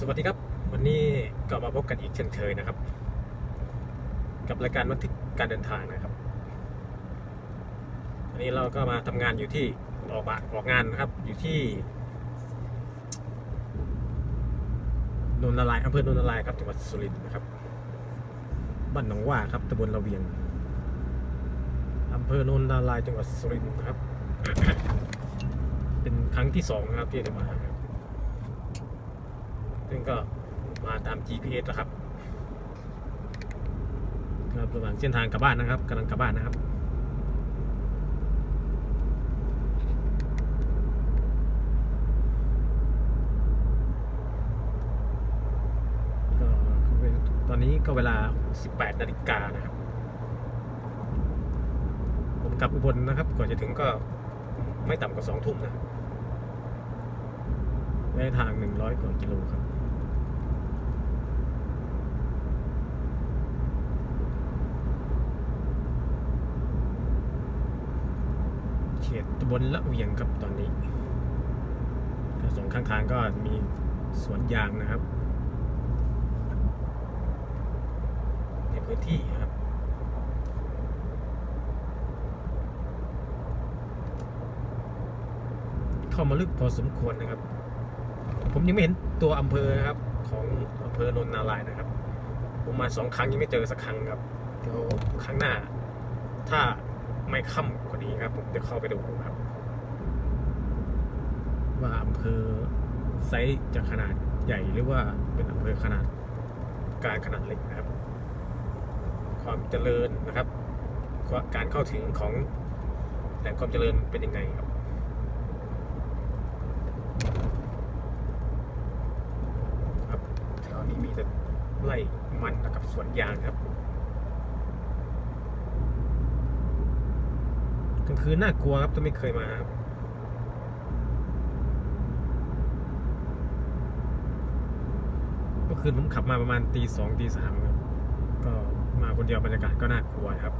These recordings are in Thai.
สวัสดีครับ วันนี้ก็มาพบกันอีกเช่นเคยนะครับ กับรายการบันทึกการเดินทางนะครับวันนี้เราก็มาทำงานอยู่ที่ออกมาออกงานนะครับ อยู่ที่นนทลายอำเภอนนทลายครับจังหวัดสุรินทร์นะครับบ้านหนองว่าครับตำบลระเวียงอำเภอนนทลายจังหวัดสุรินทร์นะครับ เป็นครั้งที่สองนะครับที่ได้มา ซึ่งก็มาตาม GPS นะครับครับระหว่างเส้นทางกลับบ้านนะครับกำลังกลับบ้านนะครับก็ตอนนี้ก็เวลา 18 นาฬิกานะครับ ผมกลับอุบลนะครับ ก่อนจะถึงก็ไม่ต่ำกว่า 2 ทุ่มนะครับระยะทาง 100 กว่ากิโลครับ ขตตำบลละเวียงครับตอนนี้ก็สองข้างทางก็มีสวนยางนะครับ ในพื้นที่ครับเข้ามาลึกพอสมควรนะครับ ผมยังไม่เห็นตัวอำเภอนะครับ ของอำเภอนนนารายนะครับ ผมมาสองครั้งยังไม่เจอสักครั้งครับเดี๋ยวครั้งหน้า ถ้า ไม่ค่ำกว่านี้ครับ ผมจะเข้าไปดูครับ ว่าอำเภอไซส์จะขนาดใหญ่หรือว่าเป็นอำเภอขนาดกลางขนาดเล็กนะครับ ความเจริญนะครับการเข้าถึงของแหล่งความเจริญเป็นยังไงครับครับแถวนี้มีแต่ไร่มันกับสวนยางครับกลางคืนน่ากลัวครับตัวไม่เคยมาครับเมื่อคืนผมขับมาประมาณตีสองตีสามครับ ก็มาคนเดียวบรรยากาศก็น่ากลัวครับ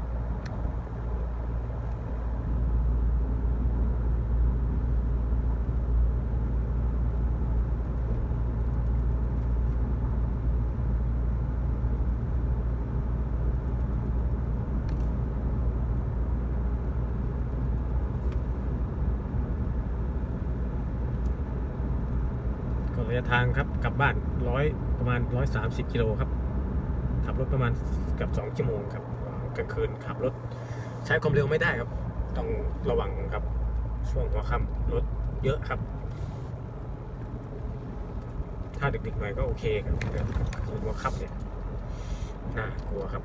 ยทางครับกลับบ้านร้อยประมาณร้อยสามสิบกิโลครับขับรถประมาณกับสองชั่วโมงครับกลางคืนขับรถใช้ความเร็วไม่ได้ครับ ต้องระวังครับ ช่วงหัวค่ำรถเยอะครับ ถ้าดึกๆหน่อยก็โอเคครับแต่คืนหัวค่ำเนี่ยน่ากลัวครับ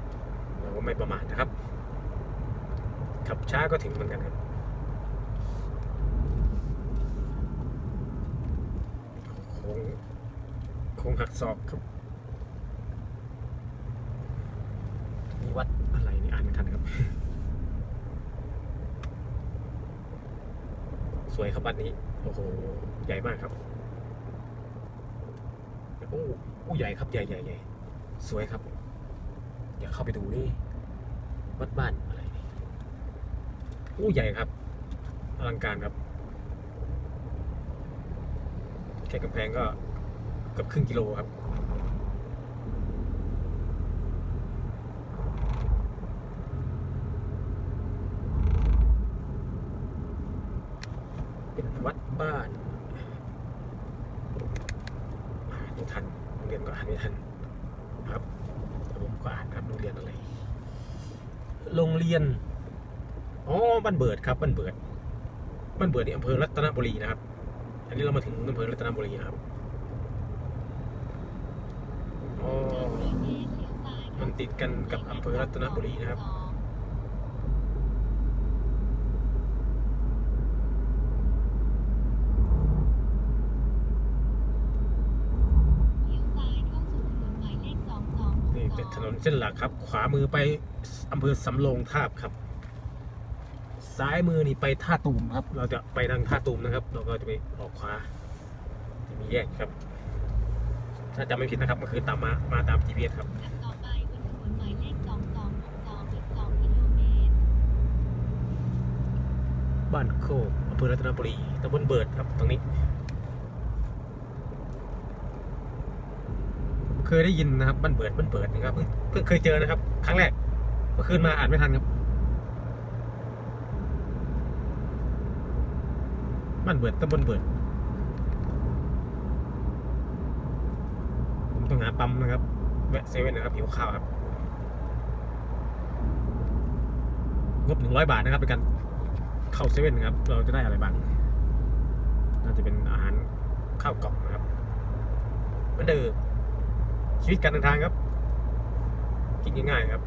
เราก็ไม่ประมาทนะครับ ขับช้าก็ถึงเหมือนกันครับ โค้งโคงหักศอกครับมีวัดอะไรนี่อ่านไม่ทันครับ สวยครับวัดนี้ โอ้โห ใหญ่มากครับโอ้โอ้ใหญ่ครับใหญ่ใหญ่ใหญ่สวยครับอยากเข้าไปดูนี่ วัดบ้านอะไรนี่โอ้ใหญ่ครับอลังการครับแค่กำแพงก็ เกับครึ่งกิโลครับเป็นวัดบ้านอ่านไม่ทันโรงเรียนก็อ่านไม่ทันครับแต่ผมก็อ่านครับโรงเรียนอะไร โรงเรียน อ๋อ บ้านเบิดครับ บ้านเบิด บ้านเบิดที่อำเภอรัตนบุรีนะครับ อันนี้เรามาถึงอำเภอรัตนบุรีนะครับ อ๋อ มันติดกันกับอำเภอรัตนบุรีนะครับ นี่เป็นถนนเส้นหลักครับ ขวามือไปอำเภอสำโรงทาบครับ ซ้ายมือนี่ไปท่าตูมครับ เราจะไปทางท่าตูมนะครับ เราก็จะไปออกขวาจะมีแยกครับ ถ้าจำไม่ผิดนะครับก็คือตามมามาตาม GPS ครับต่อไปบนถนนหมายเลข2262อีก2กิโลเมตรบ้านโคกอำเภอรัตนบุรีตำบลเบิดครับตรงนี้ เคยได้ยินนะครับมันเปิดมันเปิดนะครับเพิ่งเพิ่งเคยเจอนะครับ ครั้งแรกเมื่อคืนมาอ่านไม่ทันครับมันเบิดตำบลเบิด ผมต้องหา ปั๊มนะครับแวะเซเว่นนะครับหิวข้าวครับงบหนึ่งร้อยบาทนะครับเป็นการเข้าเซเว่นนะครับ เราจะได้อะไรบ้าง น่าจะเป็นอาหารข้าวกล่องนะครับเหมือนเดิมชีวิตการเดินทางครับกินง่ายๆครับ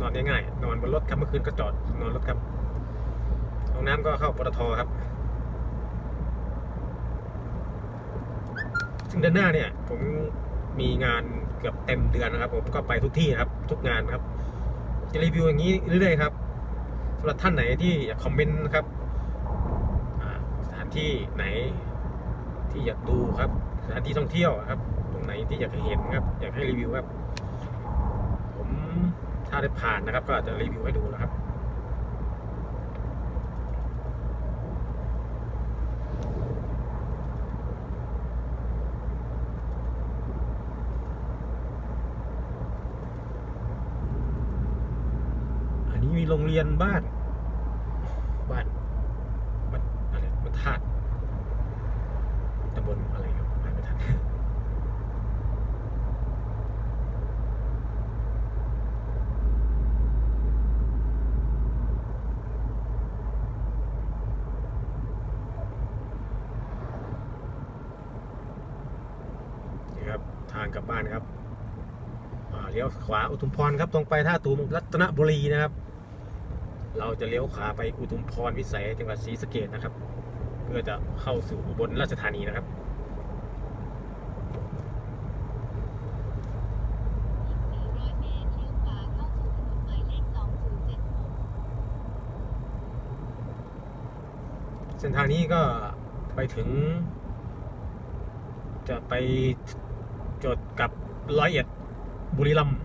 นอนง่ายๆนอนบนรถครับเมื่อคืนก็จอดนอนรถครับห้องน้ำก็เข้าปตทครับ ซึ่งเดือนหน้าเนี่ย ผม มีงานเกือบเต็มเดือนนะครับ ผมก็ไปทุกที่นะครับ ทุกงานครับ จะรีวิวอย่างนี้เรื่อยๆครับสำหรับท่านไหนที่อยากคอมเมนต์นะครับสถานที่ไหนที่อยากดูครับ สถานที่ท่องเที่ยวครับ ตรงไหนที่อยากให้เห็นครับ อยากให้รีวิวครับ ผมถ้าได้ผ่านนะครับ ก็จะรีวิวให้ดูนะครับ อันนี้มีโรียนบ้าน บ้านบ้านอะไรบ้านธาตุตำบลอะไรครับบ้านไม่ทันนี่ครับทางกลับบ้านครับเลี้ยวขวาอุทุมพรครับ ตรงไปท่าตูมรัตนบุรีนะครับ เราจะเลี้ยวขวาไปอุทุมพรวิสัยจังหวัดศรีสะเกดนะครับ เพื่อจะเข้าสู่อุบลราชธานีนะครับเมตรเลี้ยวขวาเข้าสู่ถนนหมายเลข2076เส้นทางนี้ก็ไปถึง จะไปจดกับร้อยเอ็ดบุรีรัมย์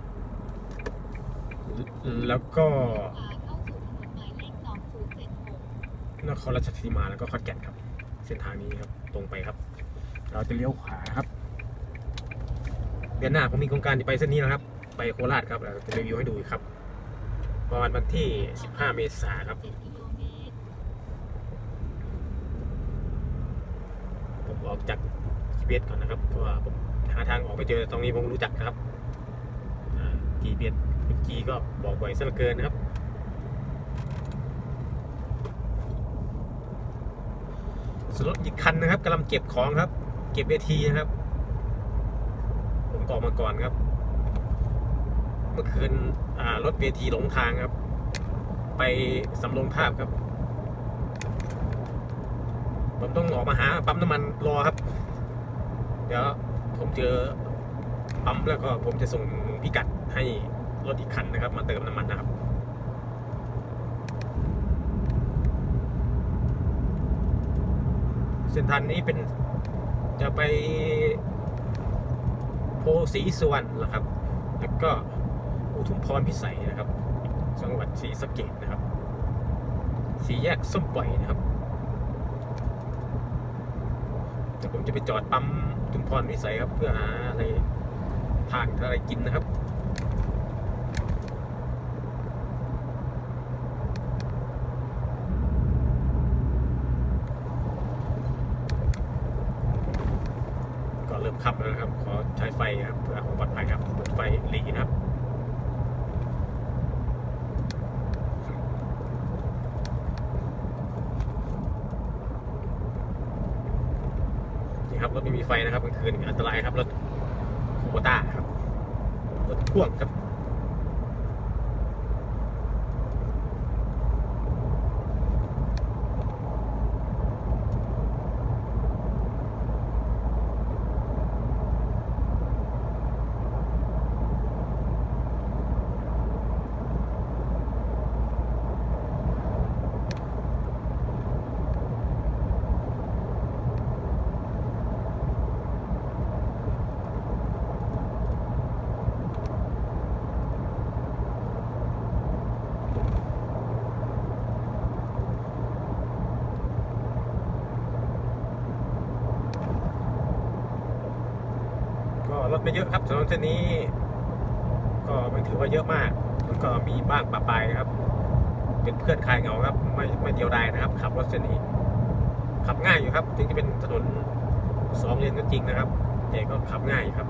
แล้วก็ ขวาเข้าสู่ถนนหมายเลข 2076 นครราชสีมาแล้วก็ขอนแก่นครับ เส้นทางนี้ครับตรงไปครับ เราจะเลี้ยวขวาครับเดือนหน้าผมมีโครงการจะไปเส้นนี้นะครับ ไปโคราชครับเราจะรีวิวให้ดูครับประมาณวันที่ 15 เมษายนครับผมออกจากจีเบียก่อนนะครับเพราะว่าผมหาทางออกไปเจอตรงนี้ผมรู้จักนะครับจีเบียเมื่อกี้ก็บอกไว้ซะเหลือเกินนะครับ ส่วนรถอีกคันนะครับกำลังเก็บของครับ เก็บเวทีนะครับ ผมกออกมาก่อนครับ เมื่อคืนรถเวทีหลงทางครับ ไปสำโรงทาบครับ ผมต้องออกมาหาปั๊มน้ำมันรอครับ เดี๋ยวผมเจอปั๊มแล้วก็ผมจะส่งพิกัดให้รถอีกคันนะครับ มาเติมน้ำมันนะครับ เส้นทางนี้เป็นจะไปโพสีสวรรณนะครับ แล้วก็อุทุมพรพิสัยนะครับจังหวัดศรีสะเกดนะครับสีแยกส้มปล่อยนะครับเดี๋ยวผมจะไปจอดปั๊มจุมพรวิสัยครับ เพื่อหาอะไรทานอะไรกินนะครับ ก็เริ่ม ขับแล้วนะครับ ขอใช้ไฟครับเพื่อความปลอดภัยครับเปิดไฟหลีนะครับนี่ครับรถไม่มีไฟนะครับกลางคืนอันตรายครับรถโคต้าครับรถพ่วงครับ ไม่เยอะครับถนนเส้นนี้ ก็ไม่ถือว่าเยอะมากมันก็มีบ้างปะปายครับ เป็นเพื่อนคลายเหงาครับ ไม่ไม่เดียวดายนะครับ ขับรถเส้นนี้ขับง่ายอยู่ครับ ถึงจะเป็นถนนสองเลนก็จริงนะครับแต่ก็ขับง่ายครับ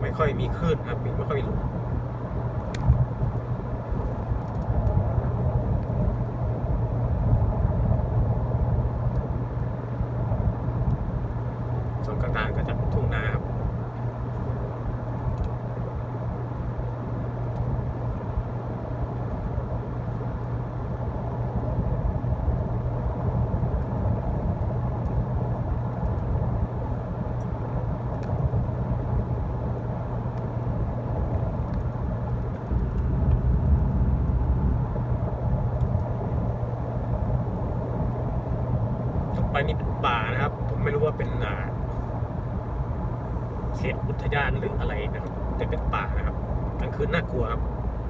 ไม่ค่อยมีคลื่นครับไม่ค่อยมีลม ต่างๆ ก็จะทุ่งนาครับ ต่อไปนี่เป็นป่านะครับ ผมไม่รู้ว่าเป็นอ่าเขตอุทยานหรืออะไรนะครับ แต่เป็นป่านะครับกลางคืนน่ากลัวครับ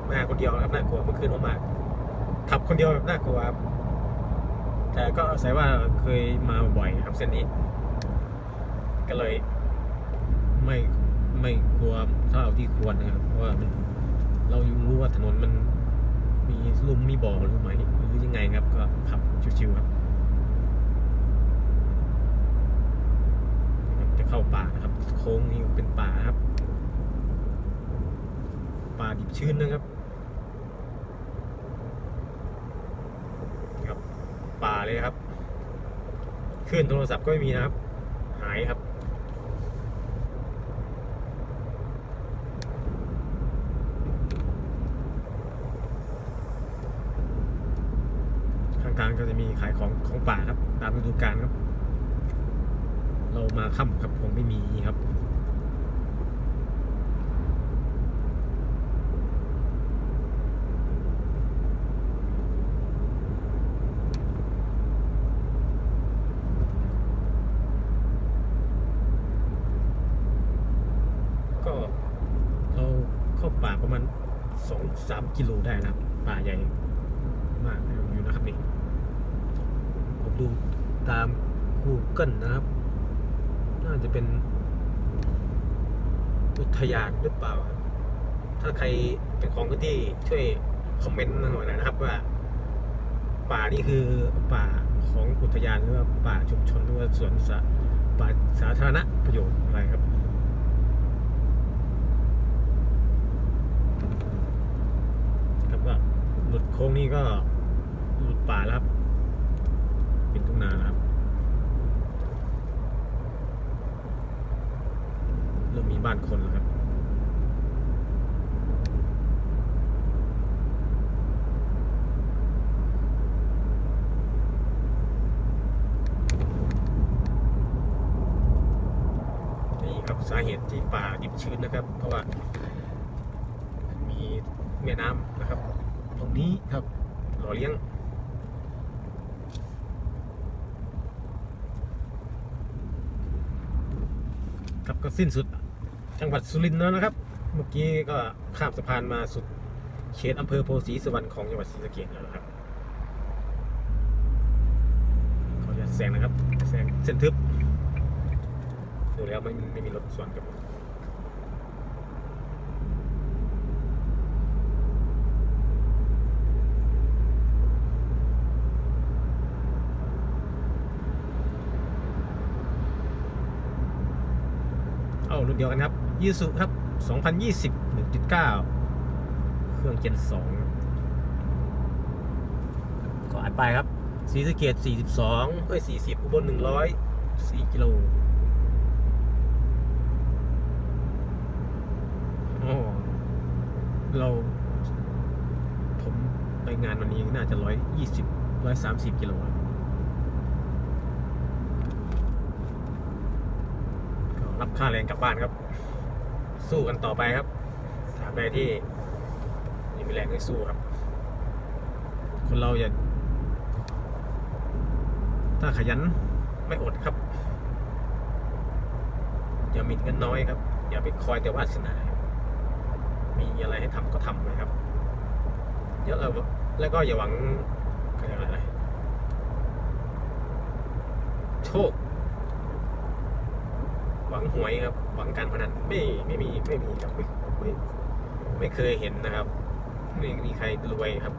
มาคนเดียวครับน่ากลัวเมื่อคืนผมมาขับคนเดียวแบบน่ากลัวครับแต่ก็อาศัยว่าเคยมาบ่อยนะครับ เส้นนี้ ก็เลย ไม่ไม่กลัวเท่าที่ควรนะครับเพราะว่ามันเรายังรู้ว่าถนนมันมีลุมมีบ่อหรือไม่หรือยังไงครับ ก็ขับชิวๆครับจะเข้าป่านะครับ โค้งนี้เป็นป่าครับป่าดิบชื้นนะครับ ป่า เลยครับคลื่นโทรศัพท์ก็ไม่มีนะครับ หายครับข้างๆก็จะมีขายของของป่าครับ ตามฤดูกาลครับ เรามาค่ำครับคงไม่มีครับ ก็เราเข้าป่าประมาณ สามกิโลได้นะป่าใหญ่มากอยู่นะครับนี่ผมดูตาม Google นะครับ น่าจะเป็น อุทยานหรือเปล่า ถ้าใครเป็นของพื้นที่ช่วยคอมเมนต์หน่อยนะครับว่า ป่านี่คือป่าของอุทยานหรือว่าป่าชุมชนหรือว่าสวนสาป่าสาธารณประโยชน์อะไรครับก็หลุดโค้งนี้ก็หลุดป่าแล้วครับ เป็นทุ่งนาครับเริ่มมีบ้านคนแล้วครับ นี่ครับสาเหตุที่ป่าดิบชื้นนะครับ เพราะว่า มีแม่น้ำนะครับ ตรงนี้ครับหล่อเลี้ยง ครับก็ สิ้นสุดจังหวัดสุรินทร์แล้วนะครับ เมื่อกี้ก็ข้ามสะพานมาสุดเขตอำเภอโพสีสวรรค์ของจังหวัดศรีสะเกษแล้วนะครับขออนุญาตแซงนะครับแซงเส้นทึบดูแล้วไม่ไม่มีรถสวนกับผม เดียวกันครับยูสุครับ 2020 1.9 เครื่องเจน2ก็อัดไปครับศรีสเกด42เอ้ย 40 อุบล 100 4กิโลอ๋อเรา ผมไปงานวันนี้น่าจะ 120 130 กิโลครับก็ รับค่าแรงกลับบ้านครับ สู้กันต่อไปครับถามใดที่ยังมีแรงให้สู้ครับ คนเราอย่าถ้าขยันไม่อดครับ อย่ามีเงินน้อยครับ อย่าไปคอยแต่วาสนา มีอะไรให้ทำก็ทำนะครับเดี๋ยวเราแล้วก็อย่าหวังอะไรโชค วังหวยครับหวังการพนันไม่ไม่มีไม่มีครับไม่ไม่ไม่เคยเห็นนะครับไม่มีใครรวยครับ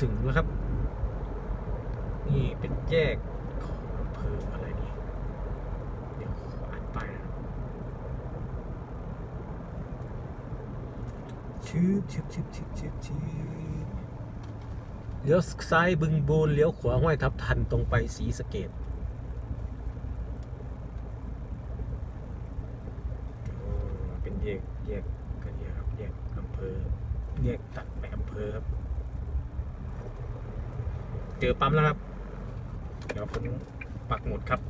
ถึงแล้วครับ นี่เป็นแยกของอำเภออะไรนี่เดี๋ยวขออ่านป้ายนะชืบชืบชืบชืบชืบชืบ เลี้ยวซ้ายบึงบูนเลี้ยวขวาห้วยทับทันตรงไปสีสเกตเป็นแยกแยกกันเนี่ยครับแยกอำเภอแยกตัดไปอำเภอครับ เจอปั๊มแล้วครับ เดี๋ยวผมปักหมุดครับ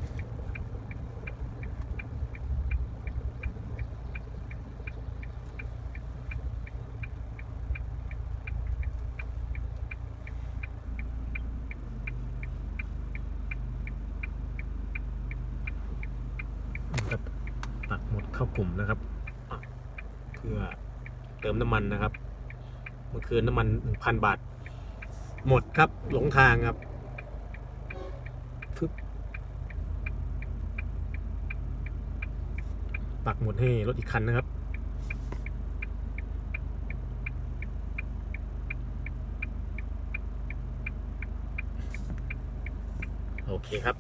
ปักหมุด เข้ากลุ่มนะครับ เพื่อเติมน้ำมันนะครับ เมื่อคืนน้ำมันหนึ่งพันบาท หมดครับหลงทางครับฟึบปักหมุดให้รถอีกคันนะครับโอเคครับ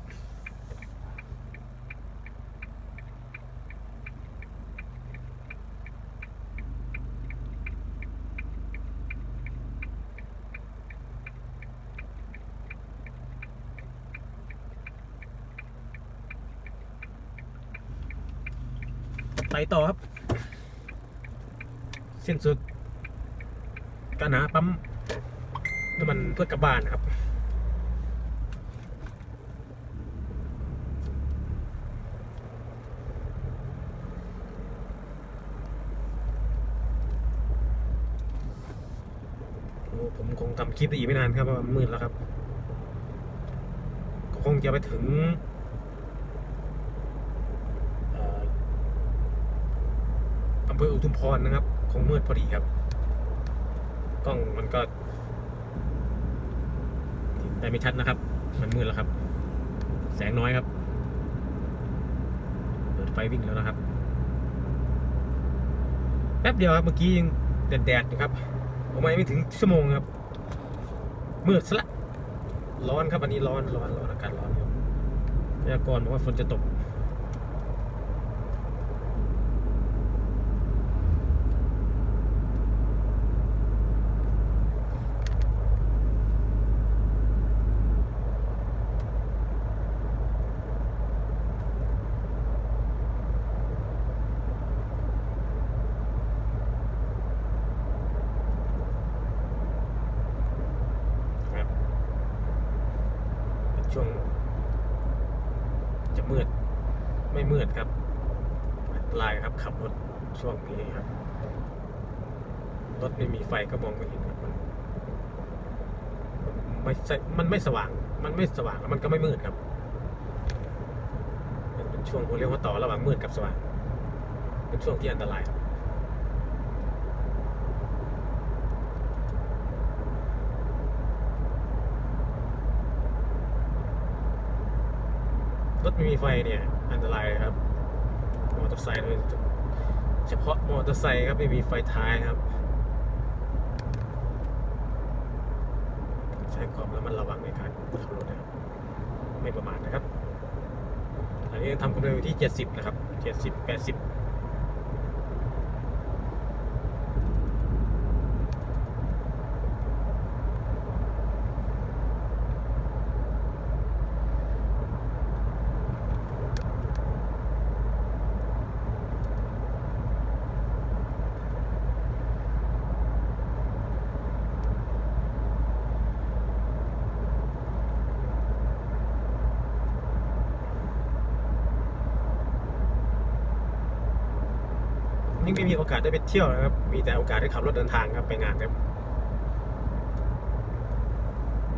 ต่อครับ สิ้นสุดการหาปั๊มน้ำมันเพื่อกลับบ้านะครับโอ้ผมคงทำคลิปได้อีกไม่นานครับเพราะว่นมืดแล้วครับ ก็คงจะไปถึงเอ่ออำ เภออุทุมพรนะครับ คงมืดพอดีครับ กล้องมันก็ได้ไม่ชัดนะครับ มันมืดแล้วครับ แสงน้อยครับ เปิดไฟวิ่งแล้วนะครับ แป๊บเดียวครับเมื่อกี้ยังแดดๆอยู่ครับผมมาไม่ถึงชั่วโมงครับ มืดซะละ ร้อนครับวันนี้ร้อนร้อนร้อนอากาศร้อนครับพยากรณ์บอกว่าฝนจะตก ครับเป็นช่วง จะมืด ไม่มืดครับอันตรายครับ ขับรถช่วงนี้ครับ รถไม่มีไฟก็มองไม่เห็นครับมันมันไมันไม่สว่าง มันไม่สว่างแล้วมันก็ไม่มืดครับ มันเป็นช่วงเรียกว่าต่อระหว่างมืดกับสว่าง เป็นช่วงที่อันตรายครับรถไม่มีไฟเนี่ยอันตรายเลยครับ มอเตอร์ไซค์โดยเฉพาะมอเตอร์ไซค์ครับไม่มีไฟท้ายครับ ใช้ความ มัดระวังในการขับรถนะครับ ไม่ประมาทนะครับ อันนี้ทำความเร็วอยู่ที่ 70 นะครับ 70 80 นี่ไม่มีโอกาสได้ไปเที่ยวนะครับ มีแต่โอกาสได้ขับรถเดินทางครับไปงานครับ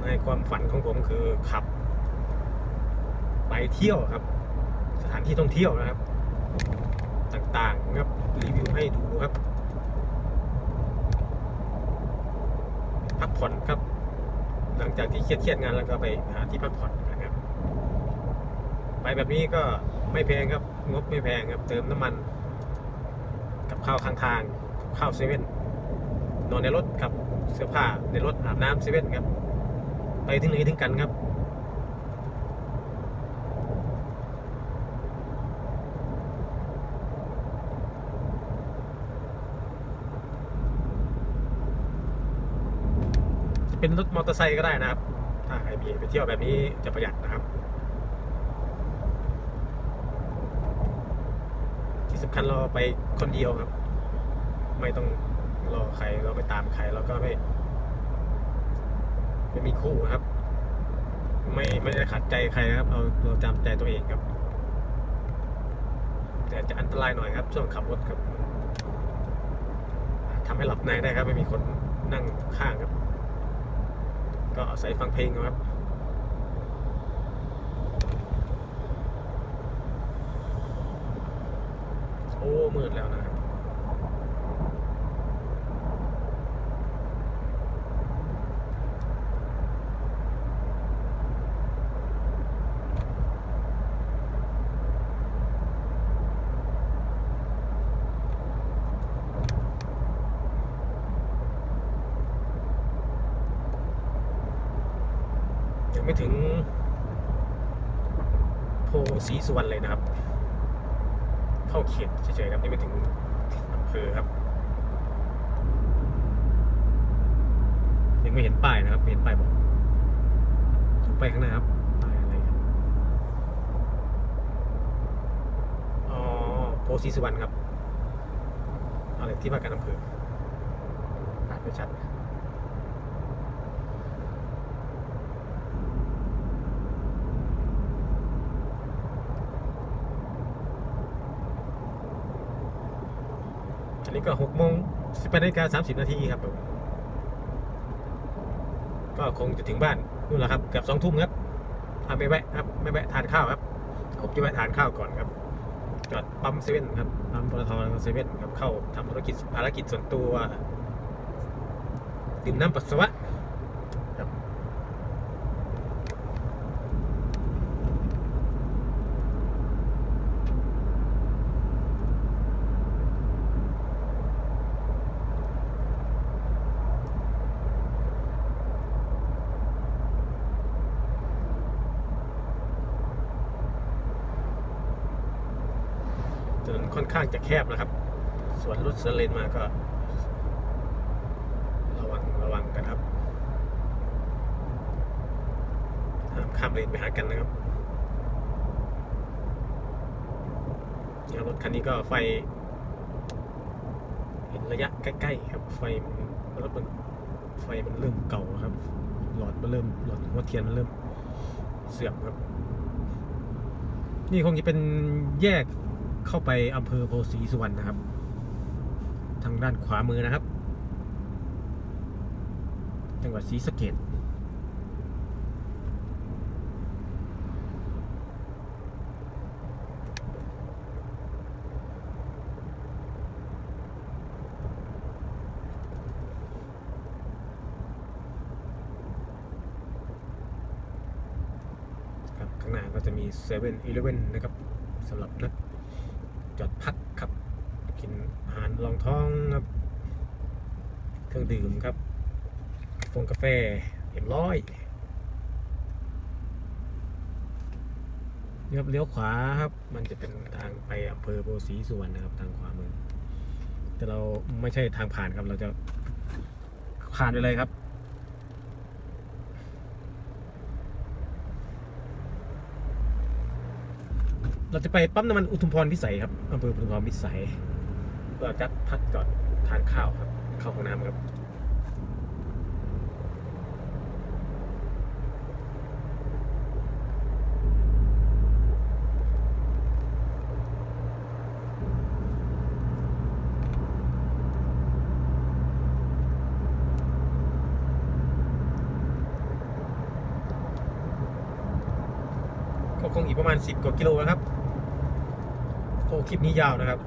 ในความฝันของผมคือขับ ไปเที่ยวครับ สถานที่ท่องเที่ยวนะครับ ต่างๆครับรีวิวให้ดูครับ พักผ่อนครับ หลังจากที่เครียดเครียดๆงานแล้วก็ไปหาที่พักผ่อนนะครับ ไปแบบนี้ก็ไม่แพงครับ งบไม่แพงครับ เติมน้ำมัน กับข้าวข้างทางข้าวเซเว่นนอนในรถครับเสื้อผ้าในรถอาบน้ำเซเว่นครับ ไปถึงไหนถึงกันครับเป็นรถมอเตอร์ไซค์ก็ได้นะครับ ถ้าใครมีไปเที่ยวแบบนี้จะประหยัดนะครับ ที่สำ คัญเราไปคนเดียวครับ ไม่ต้องรอใครเราไม่ตามใครเราก็ไม่ไม่มีคู่ครับ ไม่ไม่ได้ขัดใจใครครับเราเราจำใจตัวเองครับแต่จะอันตรายหน่อยครับ ช่วงขับรถครับทำให้หลับในได้ครับ ไม่มีคนนั่งข้างครับ ก็ใส่ฟังเพลงครับ โอ้มืดแล้วนะครับยังไม่ถึงโพสีสุวรรณเลยนะครับ เข้าเขตเฉยๆครับยังไม่ถึงอำเภอครับ ยังไม่เห็นป้ายนะครับเห็นป้ายบอกดูไปข้างหน้าครับป้ายอะไรครับอ๋อโพสีสุวรรณครับอะไรที่ว่าการอำเภออ่านไม่ชัด นี่ก็หกโมงสิบแปดนาฬิกาสามสิบนาทีครับ ก็คงจะถึงบ้านนู่นแหละครับเกือบสองทุ่มครับถ้าไม่แวะครับไม่แวะทานข้าวครับผมจะแวะทานข้าวก่อนครับจอดปั๊มเซเว่นครับปั๊มปตทเซเว่นครับเข้าทำธุรกิจภารกิจส่วนตัวดื่มน้ำปัสสาวะ ค่อนข้างจะแคบนะครับส่วนรถสวนเลนมาก็ ระวังระวังกันครับห้ามข้ามเลนไปหากันนะครับรถคันนี้ก็ไฟเห็นระยะใกล้ๆครับ ไฟมันรถมันไฟมันเริ่มเก่าครับ หลอดมันเริ่มหลอดหัวเทียนมันเริ่มเสื่อมครับ นี่คงจะเป็นแยก เข้าไปอำเภอโพสีสุวรรณนะครับ ทางด้านขวามือนะครับ จังหวัดศรีสะเกดครับข้างหน้าก็จะมีเซเว่นอีเลเว่นนะครับสำหรับนักจอดพักครับ กิน อาหารรองท้องครับ เครื่องดื่มครับฟงกาแฟเอ็มร้อยนี่ครับเลี้ยวขวาครับ มันจะเป็นทางไปอำเภอโพสีสุวรรณนะครับ ทางขวามือ แต่เราไม่ใช่ทางผ่านครับ เราจะผ่านไปเลยครับ เราจะไปปั๊มน้ำมันอุทุมพรพิสัยครับอำเภออุทุมพรพิสัย เพื่อจัดพักจอดทานข้าวครับ เข้าห้องน้ำครับก็คงอีกประมาณ 10 กว่ากิโลนะครับ โอ้คลิปนี้ยาวนะครับ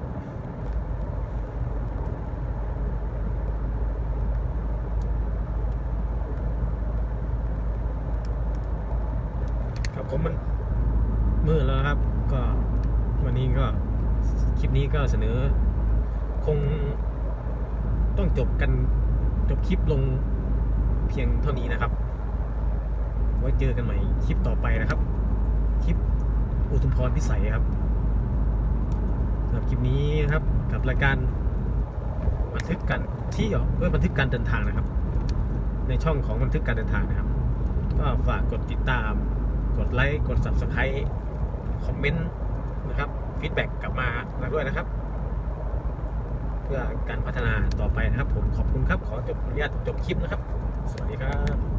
ผมมันมืดแล้วครับ ก็วันนี้ก็คลิปนี้ก็เสนอ คงต้องจบกันจบคลิปลงเพียงเท่านี้นะครับ ไว้เจอกันใหม่คลิปต่อไปนะครับ คลิปอุทุมพรพิสัยครับสำหรับคลิปนี้นะครับกับรายการบันทึกการเที่ยวเพื่อบันทึกการเดินทางนะครับ ในช่องของบันทึกการเดินทางนะครับ ก็ฝากกดติดตาม กดไลค์กด subscribe คอมเมนต์นะครับฟีดแบ็กกลับมาด้วยนะครับ เพื่อการพัฒนาต่อไปนะครับ ผมขอบคุณครับ ขอจบอนุญาตจบคลิปนะครับ สวัสดีครับ